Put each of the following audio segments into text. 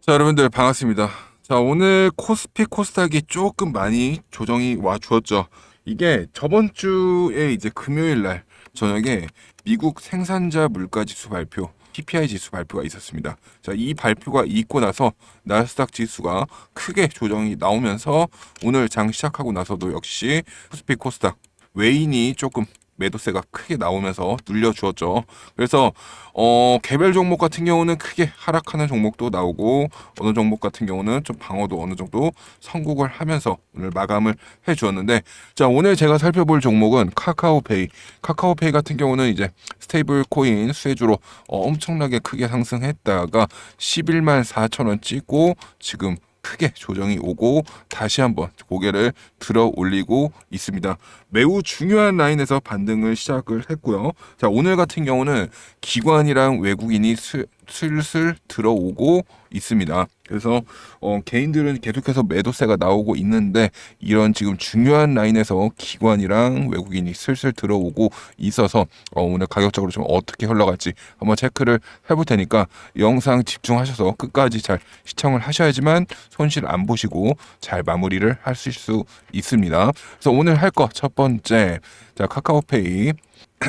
자, 여러분들 반갑습니다. 자, 오늘 코스피 코스닥이 조금 많이 조정이 와 주었죠. 이게 저번 주에 이제 금요일 날 저녁에 미국 생산자 물가 지수 발표, PPI 지수 발표가 있었습니다. 자, 이 발표가 있고 나서 나스닥 지수가 크게 조정이 나오면서 오늘 장 시작하고 나서도 역시 코스피 코스닥 외인이 조금 매도세가 크게 나오면서 눌려주었죠. 그래서 어, 개별 종목 같은 경우는 크게 하락하는 종목도 나오고 어느 종목 같은 경우는 좀 방어도 어느 정도 성공을 하면서 오늘 마감을 해 주었는데 자 오늘 제가 살펴볼 종목은 카카오페이 카카오페이 같은 경우는 이제 스테이블 코인 수혜주로 어, 엄청나게 크게 상승했다가 11만 4천 원 찍고 지금 크게 조정이 오고 다시 한번 고개를 들어 올리고 있습니다. 매우 중요한 라인에서 반등을 시작을 했고요. 자, 오늘 같은 경우는 기관이랑 외국인이 스, 슬슬 들어오고 있습니다. 그래서 어, 개인들은 계속해서 매도세가 나오고 있는데 이런 지금 중요한 라인에서 기관이랑 외국인이 슬슬 들어오고 있어서 어, 오늘 가격적으로 좀 어떻게 흘러갈지 한번 체크를 해볼 테니까 영상 집중하셔서 끝까지 잘 시청을 하셔야지만 손실 안 보시고 잘 마무리를 하실 수 있습니다. 그래서 오늘 할 거 첫 번째 자 카카오페이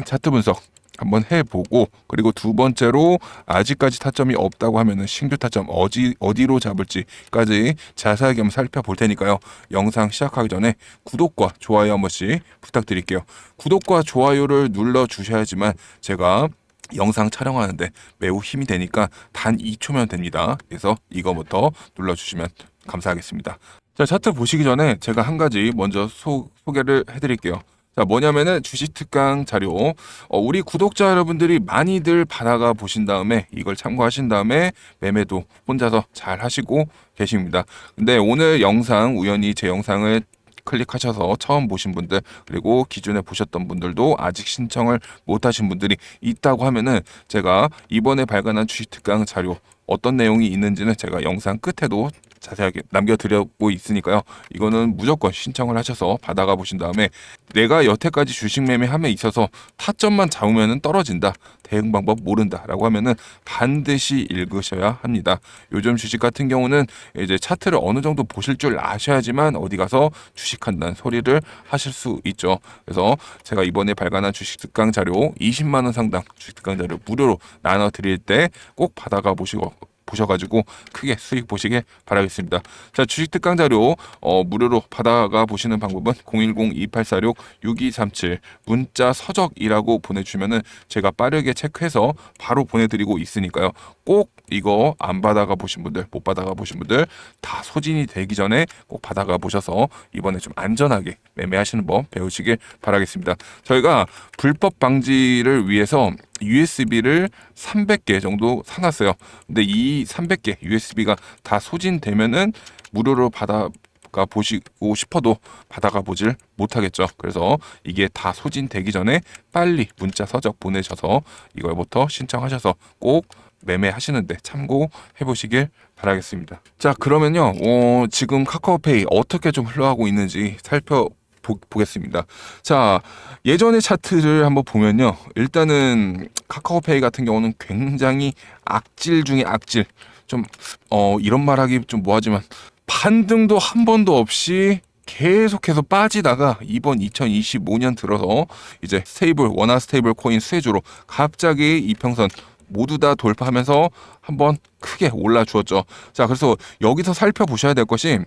차트 분석 한번 해보고 그리고 두 번째로 아직까지 타점이 없다고 하면은 신규 타점 어디 어디로 잡을지까지 자세하게 한번 살펴볼 테니까요. 영상 시작하기 전에 구독과 좋아요 한 번씩 부탁드릴게요. 구독과 좋아요를 눌러 주셔야지만 제가 영상 촬영하는데 매우 힘이 되니까 단 2초면 됩니다. 그래서 이거부터 눌러주시면 감사하겠습니다. 자, 차트 보시기 전에 제가 한 가지 먼저 소, 소개를 해드릴게요. 자, 뭐냐면은 주식 특강 자료. 어, 우리 구독자 여러분들이 많이들 받아가 보신 다음에 이걸 참고하신 다음에 매매도 혼자서 잘 하시고 계십니다. 근데 오늘 영상 우연히 제 영상을 클릭하셔서 처음 보신 분들 그리고 기존에 보셨던 분들도 아직 신청을 못 하신 분들이 있다고 하면은 제가 이번에 발간한 주식 특강 자료 어떤 내용이 있는지는 제가 영상 끝에도 자세하게 남겨드리고 있으니까요. 이거는 무조건 신청을 하셔서 받아가 보신 다음에 내가 여태까지 주식 매매함에 있어서 타점만 잡으면 떨어진다. 대응 방법 모른다 라고 하면은 반드시 읽으셔야 합니다. 요즘 주식 같은 경우는 이제 차트를 어느 정도 보실 줄 아셔야지만 어디 가서 주식한다는 소리를 하실 수 있죠. 그래서 제가 이번에 발간한 주식 특강 자료 20만 원 상당 주식 특강 자료 무료로 나눠 드릴 때 꼭 받아가 보시고 보셔가지고 크게 수익 보시길 바라겠습니다. 자 주식 특강 자료 어, 무료로 받아가 보시는 방법은 010-2846-6237 문자 서적이라고 보내주면은 제가 빠르게 체크해서 바로 보내드리고 있으니까요. 꼭 이거 안 받아가 보신 분들 못 받아가 보신 분들 다 소진이 되기 전에 꼭 받아가 보셔서 이번에 좀 안전하게 매매하시는 법 배우시길 바라겠습니다. 저희가 불법 방지를 위해서 USB를 300개 정도 사놨어요. 근데 이 300개 USB가 다 소진되면은 무료로 받아 가 보시고 싶어도 받아가 보질 못하겠죠. 그래서 이게 다 소진되기 전에 빨리 문자 서적 보내셔서 이걸부터 신청하셔서 꼭 매매하시는데 참고해 보시길 바라겠습니다. 자, 그러면요. 어, 지금 카카오페이 어떻게 좀 흘러가고 있는지 살펴 보, 보겠습니다. 자, 예전의 차트를 한번 보면요. 일단은 카카오페이 같은 경우는 굉장히 악질 중에 악질. 좀, 어, 이런 말 하기 좀 뭐하지만 반등도 한 번도 없이 계속해서 빠지다가 이번 2025년 들어서 이제 스테이블 원화 스테이블 코인 수혜주로 갑자기 이평선 모두 다 돌파하면서 한번 크게 올라 주었죠. 자, 그래서 여기서 살펴보셔야 될 것이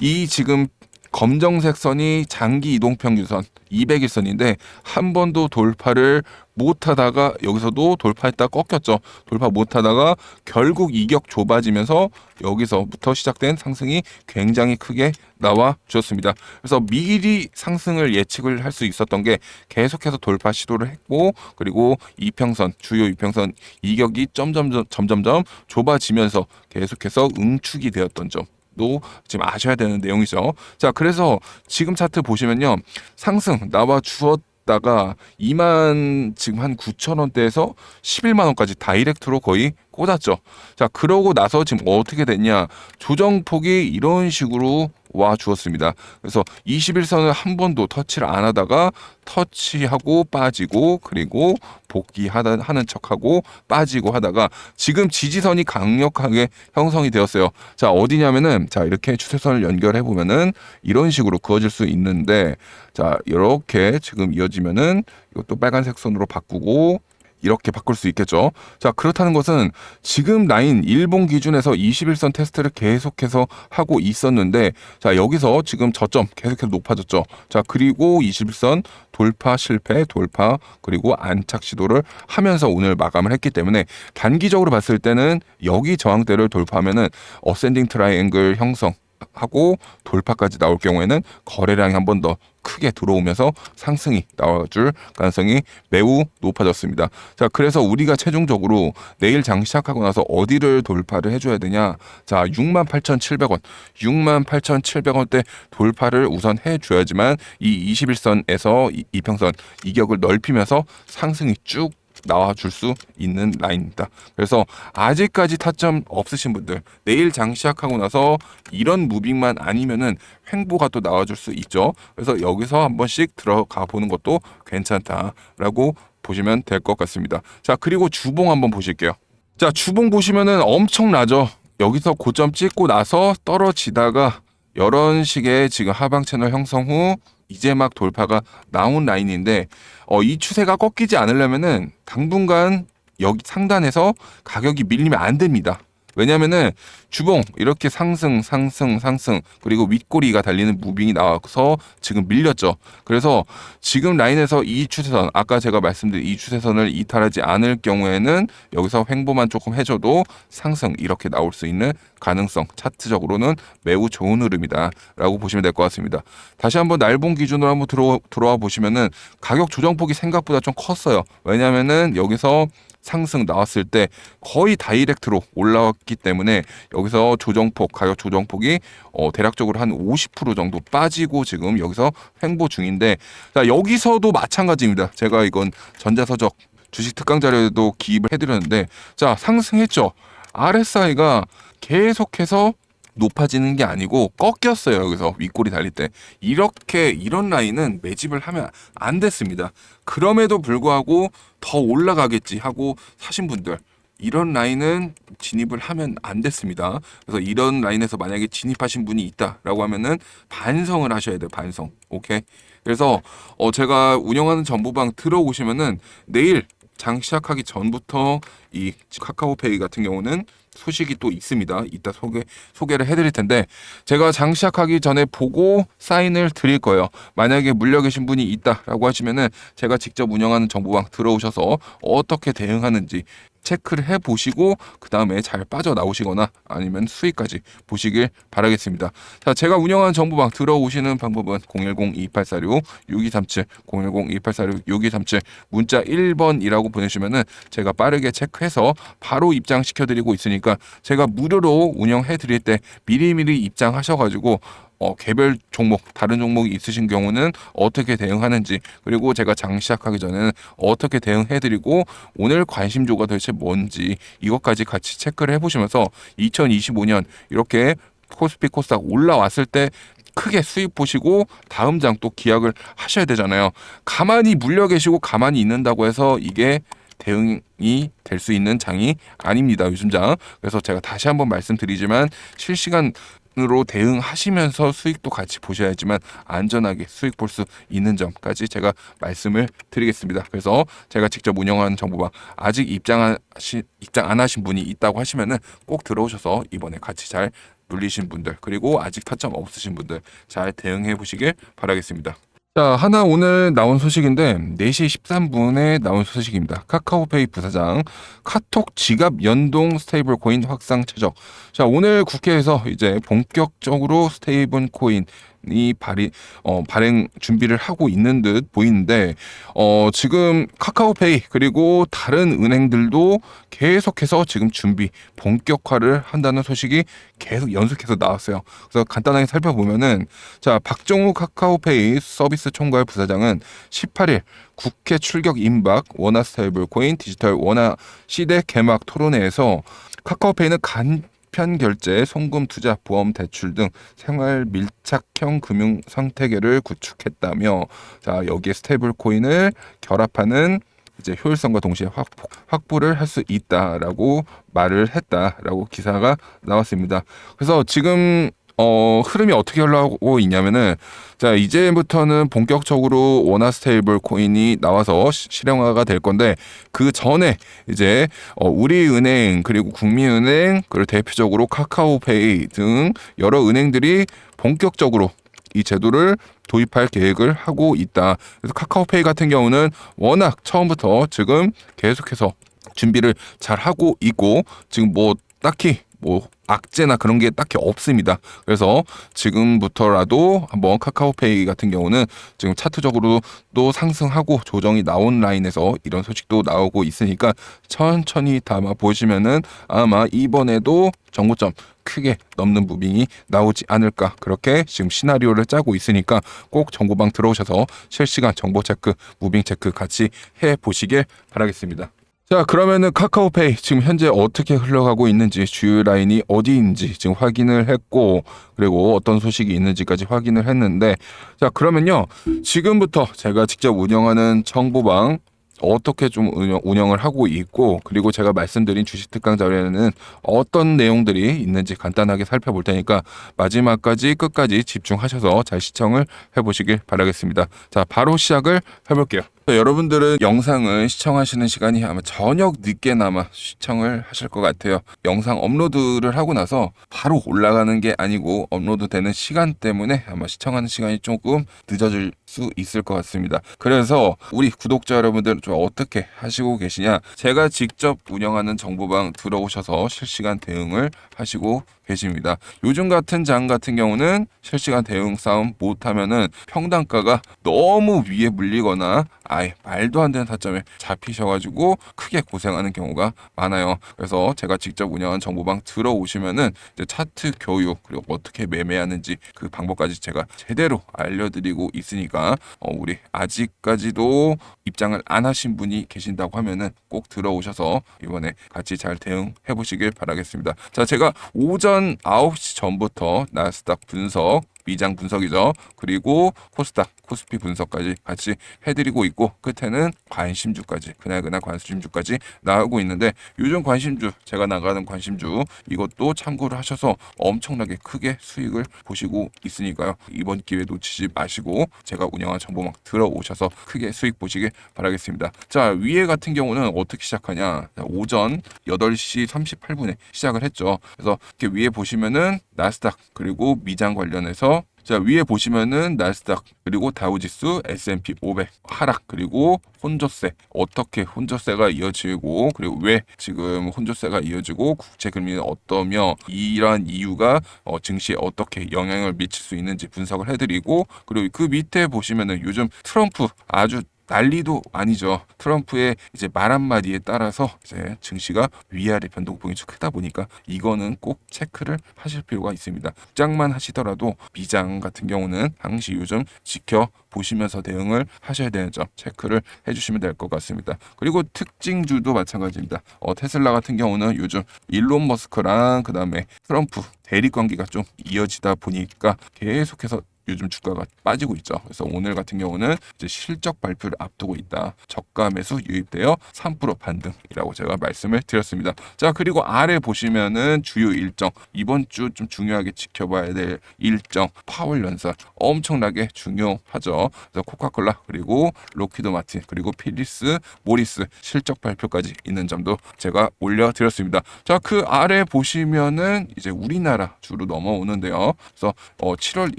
이 지금 검정색 선이 장기 이동 평균선 200일선인데 한 번도 돌파를 못 하다가 여기서도 돌파했다 꺾였죠. 돌파 못 하다가 결국 이격 좁아지면서 여기서부터 시작된 상승이 굉장히 크게 나와 주었습니다. 그래서 미리 상승을 예측을 할 수 있었던 게 계속해서 돌파 시도를 했고 그리고 이평선 주요 이평선 이격이 점점점 점점점 좁아지면서 계속해서 응축이 되었던 점. 도 지금 아셔야 되는 내용이죠. 자, 그래서 지금 차트 보시면요. 상승 나와 주었 다가 2만 지금 한 9천 원대에서 11만 원까지 다이렉트로 거의 꽂았죠. 자, 그러고 나서 지금 어떻게 됐냐? 조정폭이 이런 식으로 와 주었습니다. 그래서 21선을 한 번도 터치를 안 하다가 터치하고 빠지고 그리고 복귀하다 하는 척하고 빠지고 하다가 지금 지지선이 강력하게 형성이 되었어요. 자 어디냐면은 자 이렇게 추세선을 연결해 보면은 이런 식으로 그어질 수 있는데 자 이렇게 지금 이어지면은 이것도 빨간색 선으로 바꾸고 이렇게 바꿀 수 있겠죠. 자, 그렇다는 것은 지금 라인 일본 기준에서 21선 테스트를 계속해서 하고 있었는데 자, 여기서 지금 저점 계속해서 높아졌죠. 자, 그리고 21선 돌파 실패, 돌파 그리고 안착 시도를 하면서 오늘 마감을 했기 때문에 단기적으로 봤을 때는 여기 저항대를 돌파하면은 어센딩 트라이앵글 형성 하고 돌파까지 나올 경우에는 거래량이 한 번 더 크게 들어오면서 상승이 나와줄 가능성이 매우 높아졌습니다. 자, 그래서 우리가 최종적으로 내일 장 시작하고 나서 어디를 돌파를 해줘야 되냐? 자, 68,700원, 68,700원대 돌파를 우선 해줘야지만 이 21선에서 이 이평선 이격을 넓히면서 상승이 쭉 나와줄 수 있는 라인입니다. 그래서 아직까지 타점 없으신 분들 내일 장 시작하고 나서 이런 무빙만 아니면은 횡보가 또 나와줄 수 있죠. 그래서 여기서 한 번씩 들어가 보는 것도 괜찮다라고 보시면 될 것 같습니다. 자 그리고 주봉 한번 보실게요. 자 주봉 보시면은 엄청나죠. 여기서 고점 찍고 나서 떨어지다가 이런 식의 지금 하방 채널 형성 후 이제 막 돌파가 나온 라인인데 어, 이 추세가 꺾이지 않으려면은 당분간 여기 상단에서 가격이 밀리면 안 됩니다. 왜냐면은 주봉 이렇게 상승 상승 상승 그리고 윗꼬리가 달리는 무빙이 나와서 지금 밀렸죠. 그래서 지금 라인에서 이 추세선 아까 제가 말씀드린 이 추세선을 이탈하지 않을 경우에는 여기서 횡보만 조금 해줘도 상승 이렇게 나올 수 있는 가능성 차트적으로는 매우 좋은 흐름이다라고 보시면 될 것 같습니다. 다시 한번 날봉 기준으로 한번 들어, 들어와 보시면은 가격 조정폭이 생각보다 좀 컸어요. 왜냐면은 여기서 상승 나왔을 때 거의 다이렉트로 올라왔기 때문에 여기서 조정폭 가격 조정폭이 어, 대략적으로 한 50% 정도 빠지고 지금 여기서 횡보 중인데 자 여기서도 마찬가지입니다. 제가 이건 전자서적 주식 특강 자료에도 기입을 해드렸는데 자 상승했죠. RSI가 계속해서 높아지는 게 아니고 꺾였어요 여기서. 윗골이 달릴 때. 이렇게 이런 라인은 매집을 하면 안 됐습니다. 그럼에도 불구하고 더 올라가겠지 하고 사신 분들 이런 라인은 진입을 하면 안 됐습니다. 그래서 이런 라인에서 만약에 진입하신 분이 있다라고 하면은 반성을 하셔야 돼요 반성. 오케이? 그래서 어 제가 운영하는 정보방 들어오시면은 내일 장 시작하기 전부터 이 카카오페이 같은 경우는 소식이 또 있습니다. 이따 소개 소개를 해드릴 텐데 제가 장 시작하기 전에 보고 사인을 드릴 거예요. 만약에 물려 계신 분이 있다라고 하시면은 제가 직접 운영하는 정보방 들어오셔서 어떻게 대응하는지 체크를 해 보시고 그 다음에 잘 빠져 나오시거나 아니면 수익까지 보시길 바라겠습니다. 자, 제가 운영하는 정보방 들어오시는 방법은 010-2846-6237, 010-2846-6237 문자 1번이라고 보내주시면은 제가 빠르게 체크해서 바로 입장시켜 드리고 있으니까 제가 무료로 운영해 드릴 때 미리미리 입장하셔 가지고 어, 개별 종목, 다른 종목이 있으신 경우는 어떻게 대응하는지, 그리고 제가 장 시작하기 전에는 어떻게 대응해드리고, 오늘 관심조가 도대체 뭔지, 이것까지 같이 체크를 해보시면서 2025년 이렇게 코스피 코스닥 올라왔을 때 크게 수익 보시고 다음 장 또 기약을 하셔야 되잖아요. 가만히 물려 계시고 가만히 있는다고 해서 이게 대응이 될 수 있는 장이 아닙니다. 요즘 장. 그래서 제가 다시 한번 말씀드리지만 실시간 으로 대응하시면서 수익도 같이 보셔야지만 안전하게 수익 볼 수 있는 점까지 제가 말씀을 드리겠습니다. 그래서 제가 직접 운영하는 정보방 아직 입장하시 입장 안 하신 분이 있다고 하시면은 꼭 들어오셔서 이번에 같이 잘 눌리신 분들 그리고 아직 타점 없으신 분들 잘 대응해 보시길 바라겠습니다. 자, 하나 오늘 나온 소식인데 4시 13분에 나온 소식입니다. 카카오페이 부사장 카톡 지갑 연동 스테이블 코인 확산 최적. 자, 오늘 국회에서 이제 본격적으로 스테이블 코인 이 발이 어 발행 준비를 하고 있는 듯 보이는데 어 지금 카카오페이 그리고 다른 은행들도 계속해서 지금 준비 본격화를 한다는 소식이 계속 연속해서 나왔어요. 그래서 간단하게 살펴보면은 자 박정우 카카오페이 서비스 총괄 부사장은 18일 국회 출격 임박 원화 스테이블 코인 디지털 원화 시대 개막 토론회에서 카카오페이는 간 수편 결제, 송금 투자, 보험 대출 등 생활 밀착형 금융 생태계를 구축했다며 자 여기에 스테이블 코인을 결합하는 이제 효율성과 동시에 확보, 확보를 할 수 있다라고 말을 했다라고 기사가 나왔습니다. 그래서 지금 어, 흐름이 어떻게 흘러가고 있냐면은 자 이제부터는 본격적으로 원화 스테이블 코인이 나와서 시- 실행화가 될 건데 그 전에 이제 어, 우리은행 그리고 국민은행 그리고 대표적으로 카카오페이 등 여러 은행들이 본격적으로 이 제도를 도입할 계획을 하고 있다. 그래서 카카오페이 같은 경우는 워낙 처음부터 지금 계속해서 준비를 잘 하고 있고 지금 뭐 딱히 뭐 악재나 그런 게 딱히 없습니다. 그래서 지금부터라도 한번 카카오페이 같은 경우는 지금 차트적으로 또 상승하고 조정이 나온 라인에서 이런 소식도 나오고 있으니까 천천히 담아 보시면은 아마 이번에도 정고점 크게 넘는 무빙이 나오지 않을까 그렇게 지금 시나리오를 짜고 있으니까 꼭 정보방 들어오셔서 실시간 정보 체크, 무빙 체크 같이 해 보시길 바라겠습니다. 자 그러면은 카카오페이 지금 현재 어떻게 흘러가고 있는지 주요 라인이 어디인지 지금 확인을 했고 그리고 어떤 소식이 있는지까지 확인을 했는데 자 그러면요 지금부터 제가 직접 운영하는 정보방 어떻게 좀 운영, 운영 을 하고 있고 그리고 제가 말씀드린 주식 특강 자료에는 어떤 내용들이 있는지 간단하게 살펴볼 테니까 마지막까지 끝까지 집중하셔서 잘 시청을 해보시길 바라겠습니다. 자 바로 시작을 해볼게요. 자, 여러분들은 영상을 시청하시는 시간이 아마 저녁 늦게나마 시청을 하실 것 같아요. 영상 업로드를 하고 나서 바로 올라가는 게 아니고 업로드 되는 시간 때문에 아마 시청하는 시간이 조금 늦어질 수 있을 것 같습니다. 그래서 우리 구독자 여러분들 좀 어떻게 하시고 계시냐? 제가 직접 운영하는 정보방 들어오셔서 실시간 대응을 하시고 계십니다. 요즘 같은 장 같은 경우는 실시간 대응 싸움 못하면은 평단가가 너무 위에 물리거나 아예 말도 안 되는 타점에 잡히셔가지고 크게 고생하는 경우가 많아요. 그래서 제가 직접 운영한 정보방 들어오시면은 이제 차트 교육 그리고 어떻게 매매하는지 그 방법까지 제가 제대로 알려드리고 있으니까 어, 우리 아직까지도 입장을 안 하신 분이 계신다고 하면은 꼭 들어오셔서 이번에 같이 잘 대응해 보시길 바라겠습니다. 자, 제가 오전 9시 전부터 나스닥 분석 미장 분석이죠. 그리고 코스닥, 코스피 분석까지 같이 해드리고 있고 끝에는 관심주까지 그날그날 관심주까지 나오고 있는데 요즘 관심주 제가 나가는 관심주 이것도 참고를 하셔서 엄청나게 크게 수익을 보시고 있으니까요. 이번 기회 놓치지 마시고 제가 운영한 정보망 들어오셔서 크게 수익 보시길 바라겠습니다. 자 위에 같은 경우는 어떻게 시작하냐 자, 오전 8시 38분에 시작을 했죠. 그래서 이렇게 위에 보시면은 나스닥 그리고 미장 관련해서 자 위에 보시면은 나스닥 그리고 다우지수 S&P 500 하락 그리고 혼조세. 어떻게 혼조세가 이어지고 그리고 왜 지금 혼조세가 이어지고 국채 금리는 어떠며 이러한 이유가 어, 증시에 어떻게 영향을 미칠 수 있는지 분석을 해드리고 그리고 그 밑에 보시면은 요즘 트럼프 아주 난리도 아니죠. 트럼프의 이제 말 한마디에 따라서 이제 증시가 위아래 변동폭이 좀 크다 보니까 이거는 꼭 체크를 하실 필요가 있습니다. 국장만 하시더라도 미장 같은 경우는 항시 요즘 지켜 보시면서 대응을 하셔야 되는 점 체크를 해주시면 될 것 같습니다. 그리고 특징주도 마찬가지입니다. 어, 테슬라 같은 경우는 요즘 일론 머스크랑 그 다음에 트럼프 대립 관계가 좀 이어지다 보니까 계속해서 요즘 주가가 빠지고 있죠. 그래서 오늘 같은 경우는 이제 실적 발표를 앞두고 있다. 저가 매수 유입되어 3% 반등이라고 제가 말씀을 드렸습니다. 자 그리고 아래 보시면은 주요 일정 이번 주 좀 중요하게 지켜봐야 될 일정 파월 연설 엄청나게 중요하죠. 그래서 코카콜라 그리고 로키드 마틴 그리고 필리스 모리스 실적 발표까지 있는 점도 제가 올려드렸습니다. 자 그 아래 보시면은 이제 우리나라 주로 넘어오는데요. 그래서 어, 7월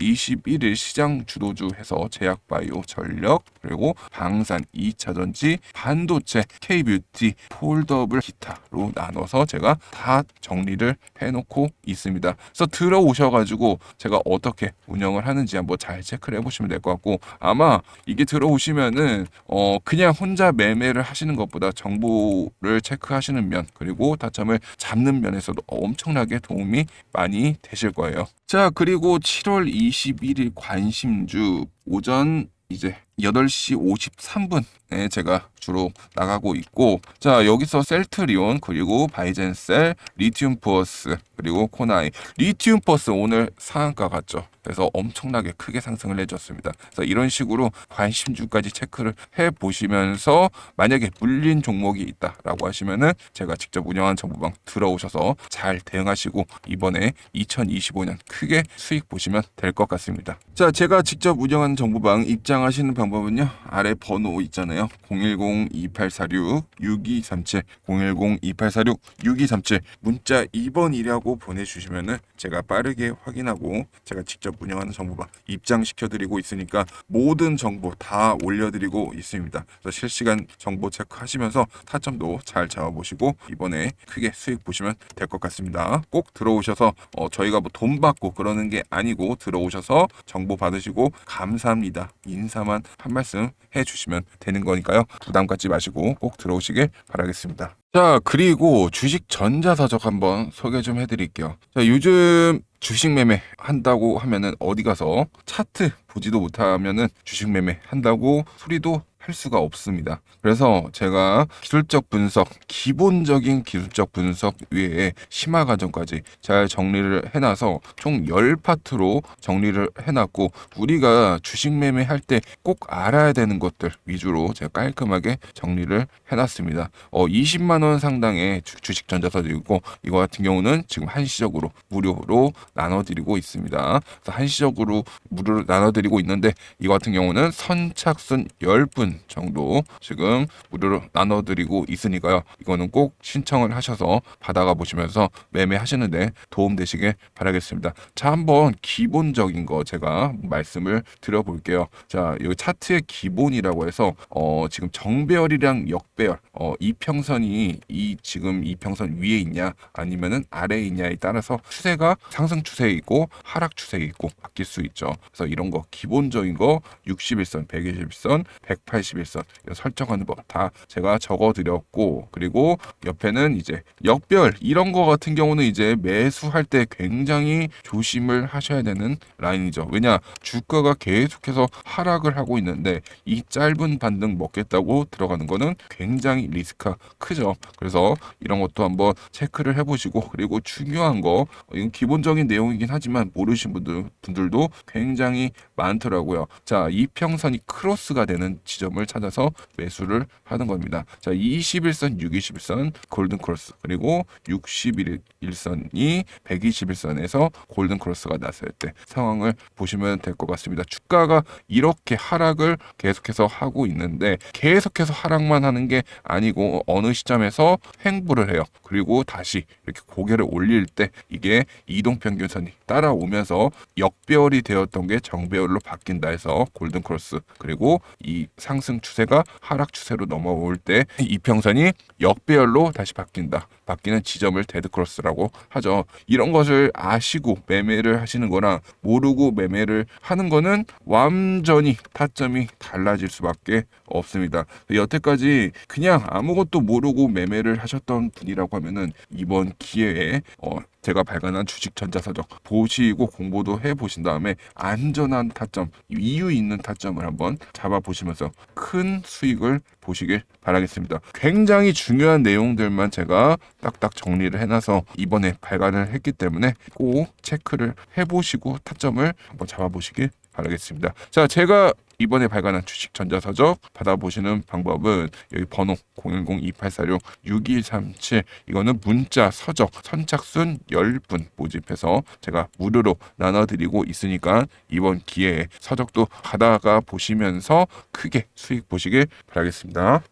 21일 시장 주도주 해서 제약바이오 전력 그리고 방산 2차전지 반도체 K뷰티 폴더블 기타로 나눠서 제가 다 정리를 해놓고 있습니다. 그래서 들어오셔가지고 제가 어떻게 운영을 하는지 한번 잘 체크를 해보시면 될 것 같고 아마 이게 들어오시면은 어 그냥 혼자 매매를 하시는 것보다 정보를 체크하시는 면 그리고 다점을 잡는 면에서도 엄청나게 도움이 많이 되실 거예요. 자 그리고 7월 21일 관심주 오전 이제 8시 53분에 제가 주로 나가고 있고 자 여기서 셀트리온 그리고 바이젠셀 리튬 포어스 그리고 코나이. 리튬 포어스 오늘 상한가 갔죠? 그래서 엄청나게 크게 상승을 해줬습니다. 그래서 이런 식으로 관심주까지 체크를 해 보시면서 만약에 물린 종목이 있다라고 하시면은 제가 직접 운영한 정보방 들어오셔서 잘 대응하시고 이번에 2025년 크게 수익 보시면 될 것 같습니다. 자 제가 직접 운영한 정보방 입장하시는 방법 은요 아래 번호 있잖아요 010-2846-6237 010-2846-6237 문자 2번이라고 보내주시면은 제가 빠르게 확인하고 제가 직접 운영하는 정보방 입장시켜드리고 있으니까 모든 정보 다 올려드리고 있습니다. 그래서 실시간 정보 체크하시면서 타점도 잘 잡아보시고 이번에 크게 수익 보시면 될 것 같습니다. 꼭 들어오셔서 어, 저희가 뭐 돈 받고 그러는 게 아니고 들어오셔서 정보 받으시고 감사합니다. 인사만 한 말씀 해주시면 되는 거니까요. 부담 갖지 마시고 꼭 들어오시길 바라겠습니다. 자, 그리고 주식 전자서적 한번 소개 좀 해드릴게요. 자, 요즘 주식 매매 한다고 하면은 어디 가서 차트 보지도 못하면은 주식 매매 한다고 소리도 할 수가 없습니다. 그래서 제가 기술적 분석, 기본적인 기술적 분석 외에 심화 과정까지 잘 정리를 해놔서 총 10파트로 정리를 해놨고 우리가 주식 매매할 때 꼭 알아야 되는 것들 위주로 제가 깔끔하게 정리를 해놨습니다. 어, 20만 원 상당의 주, 주식 전자서적이고 이거 같은 경우는 지금 한시적으로 무료로 나눠드리고 있습니다. 한시적으로 무료로 나눠드리고 있는데 이거 같은 경우는 선착순 10분 정도 지금 무료로 나눠드리고 있으니까요. 이거는 꼭 신청을 하셔서 받아가 보시면서 매매하시는데 도움 되시길 바라겠습니다. 자, 한번 기본적인 거 제가 말씀을 드려볼게요. 자, 이 차트의 기본이라고 해서 어, 지금 정배열이랑 역배열 어, 이평선이 이 지금 이평선 위에 있냐 아니면은 아래에 있냐에 따라서 추세가 상승 추세에 있고 하락 추세에 있고 바뀔 수 있죠. 그래서 이런 거 기본적인 거 61선, 121선, 181선 설정하는 법 다 제가 적어 드렸고 그리고 옆에는 이제 역별 이런 거 같은 경우는 이제 매수할 때 굉장히 조심을 하셔야 되는 라인이죠. 왜냐 주가가 계속해서 하락을 하고 있는데 이 짧은 반등 먹겠다고 들어가는 거는 굉장히 리스크가 크죠. 그래서 이런 것도 한번 체크를 해보시고 그리고 중요한 거 이건 기본적인 내용이긴 하지만 모르신 분들 분들도 굉장히 많더라고요. 자 이평선이 크로스가 되는 지점 을 찾아서 매수를 하는 겁니다. 자 21선, 621선 골든 크로스 그리고 61선이 121선에서 골든 크로스가 났을 때 상황을 보시면 될 것 같습니다. 주가가 이렇게 하락을 계속해서 하고 있는데 계속해서 하락만 하는 게 아니고 어느 시점에서 횡보를 해요. 그리고 다시 이렇게 고개를 올릴 때 이게 이동평균선이 따라오면서 역배열이 되었던 게 정배열로 바뀐다 해서 골든 크로스 그리고 이 상승 추세가 하락 추세로 넘어올 때 이평선이 역배열로 다시 바뀐다. 바뀌는 지점을 데드 크로스라고 하죠. 이런 것을 아시고 매매를 하시는 거랑 모르고 매매를 하는 거는 완전히 타점이 달라질 수밖에 없습니다. 여태까지 그냥 아무것도 모르고 매매를 하셨던 분이라고 하면은 이번 기회에 어 제가 발간한 주식 전자서적 보시고 공부도 해 보신 다음에 안전한 타점, 이유 있는 타점을 한번 잡아 보시면서 큰 수익을 보시길 바라겠습니다. 굉장히 중요한 내용들만 제가 딱딱 정리를 해놔서 이번에 발간을 했기 때문에 꼭 체크를 해보시고 타점을 한번 잡아보시길 바라겠습니다. 자, 제가 이번에 발간한 주식 전자서적 받아보시는 방법은 여기 번호 010-2846-6137 이거는 문자 서적 선착순 10분 모집해서 제가 무료로 나눠드리고 있으니까 이번 기회에 서적도 받아가 보시면서 크게 수익 보시길 바라겠습니다.